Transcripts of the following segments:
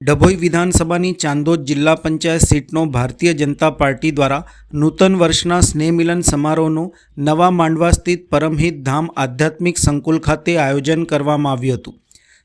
ડભોઈ વિધાનસભાની ચાંદોદ જિલ્લા પંચાયત સીટનો ભારતીય જનતા પાર્ટી દ્વારા નૂતન વર્ષના સ્નેહમિલન સમારોહનું નવા માંડવા સ્થિત પરમહિત ધામ આધ્યાત્મિક સંકુલ ખાતે આયોજન કરવામાં આવ્યું હતું.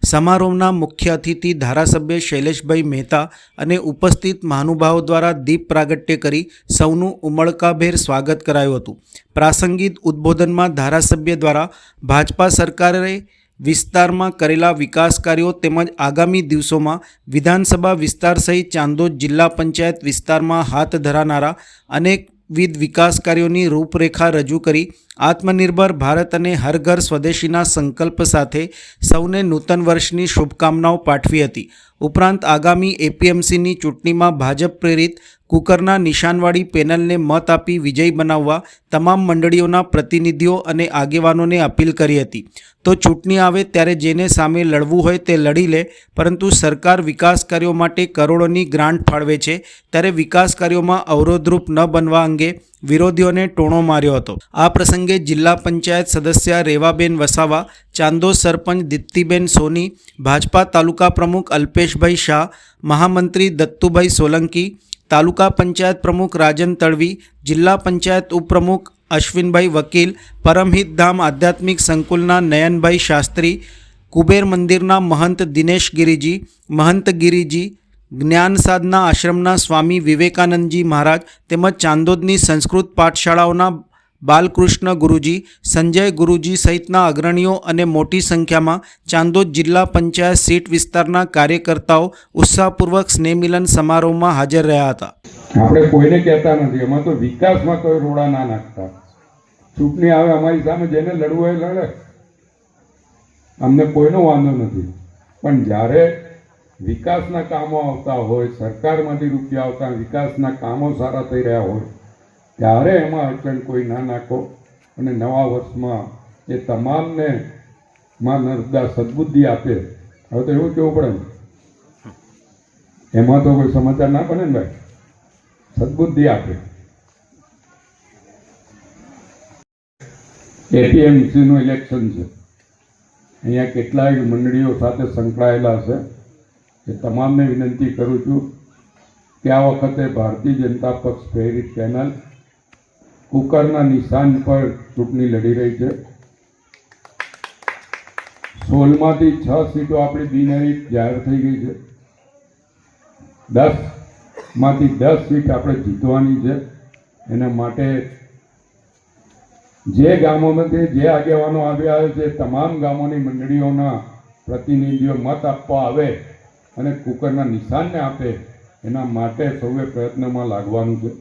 સમારોહના મુખ્ય અતિથિ ધારાસભ્ય શૈલેષભાઈ મહેતા અને ઉપસ્થિત મહાનુભાવો દ્વારા દીપ પ્રાગટ્ય કરી સૌનું ઉમળકાભેર સ્વાગત કરાયું હતું. પ્રાસંગિક ઉદ્બોધનમાં ધારાસભ્ય દ્વારા ભાજપા સરકારે વિસ્તારમાં કરેલા વિકાસ કાર્યો તેમજ આગામી દિવસોમાં વિધાનસભા વિસ્તાર સહિત ચાંદોદ જિલ્લા પંચાયત વિસ્તારમાં હાથ ધરાનારા અનેકવિધ વિકાસ કાર્યોની રૂપરેખા રજૂ કરી આત્મનિર્ભર ભારત અને હર ઘર સ્વદેશીના સંકલ્પ સાથે સૌને નૂતન વર્ષની શુભકામનાઓ પાઠવી હતી. ઉપરાંત આગામી એપીએમસીની ચૂંટણીમાં ભાજપ પ્રેરિત કુકરના નિશાનવાળી પેનલને મત આપી વિજયી બનાવવા તમામ મંડળીઓના પ્રતિનિધિઓ અને આગેવાનોને અપીલ કરી હતી. તો ચૂંટણી આવે ત્યારે જેને સામે લડવું હોય તે લડી લે, પરંતુ સરકાર વિકાસ કાર્યો માટે કરોડોની ગ્રાન્ટ ફાળવે છે. ત્યારે વિકાસ કાર્યોમાં અવરોધરૂપ ન બનવા અંગે વિરોધીઓને ટોણો માર્યો હતો. આ પ્રસંગે જિલ્લા પંચાયત સદસ્ય રેવાબેન વસાવા, ચાંદો સરપંચ દીપ્તિબેન સોની, ભાજપા તાલુકા પ્રમુખ અલ્પેશભાઈ શાહ, મહામંત્રી દત્તુભાઈ સોલંકી, તાલુકા પંચાયત પ્રમુખ રાજન તળવી, જિલ્લા પંચાયત ઉપપ્રમુખ અશ્વિનભાઈ વકીલ, પરમહિત ધામ આધ્યાત્મિક સંકુલના નયનભાઈ શાસ્ત્રી, કુબેર મંદિરના મહંત દિનેશ ગિરિજી, મહંત ગિરિજી, જ્ઞાન સાધના આશ્રમના સ્વામી વિવેકાનંદજી મહારાજ તેમજ ચાંદોદની સંસ્કૃત પાઠશાળાઓના બાલકૃષ્ણ ગુરુજી, સંજય ગુરુજી સહિતના અગ્રણીઓ અને મોટી સંખ્યામાં ચાંદોદ જિલ્લા પંચાયત સીટ વિસ્તારના કાર્યકર્તાઓ ઉત્સાહપૂર્વક સ્નેહમિલન સમારોહમાં હાજર રહ્યા હતા. આપણે કોઈને કહેતા નથી, એમાં તો વિકાસમાં કોઈ રોડા ના નાખતા. ચૂંટણી આવે અમારી સામે જેને લડવું એ લડે. અમને કોઈનો વાંધો નથી. પણ જ્યારે વિકાસના કામો આવતા હોય, સરકારમાંથી રૂપિયા આવતા, વિકાસના કામો સારા થઈ રહ્યા હોય, ત્યારે એમાં અડચણ કોઈ ના નાખો અને નવા વર્ષમાં એ તમામને માં નર્મદા સદબુદ્ધિ આપે. હવે તો એવું કેવું પડે એમાં તો કોઈ સમાચાર ના બને ને ભાઈ? સદબુદ્ધિ આપે. એપીએમસીનું ઇલેક્શન છે. અહીંયા કેટલાય મંડળીઓ સાથે સંકળાયેલા છે. એ તમામને વિનંતી કરું છું કે આ વખતે ભારતીય જનતા પક્ષ પ્રેરિત પેનલ કુકરના નિશાન પર ચૂંટણી લડી રહી છે. સોળમાંથી છ સીટો આપણી બિનહરીફ જાહેર થઈ ગઈ છે. દસમાંથી દસ સીટ આપણે જીતવાની છે. એના માટે જે ગામોમાંથી જે આગેવાનો આવ્યા છે, તમામ ગામોની મંડળીઓના પ્રતિનિધિઓ મત આપવા આવે અને કુકરના નિશાનને આપે, એના માટે સૌએ પ્રયત્નમાં લાગવાનું છે.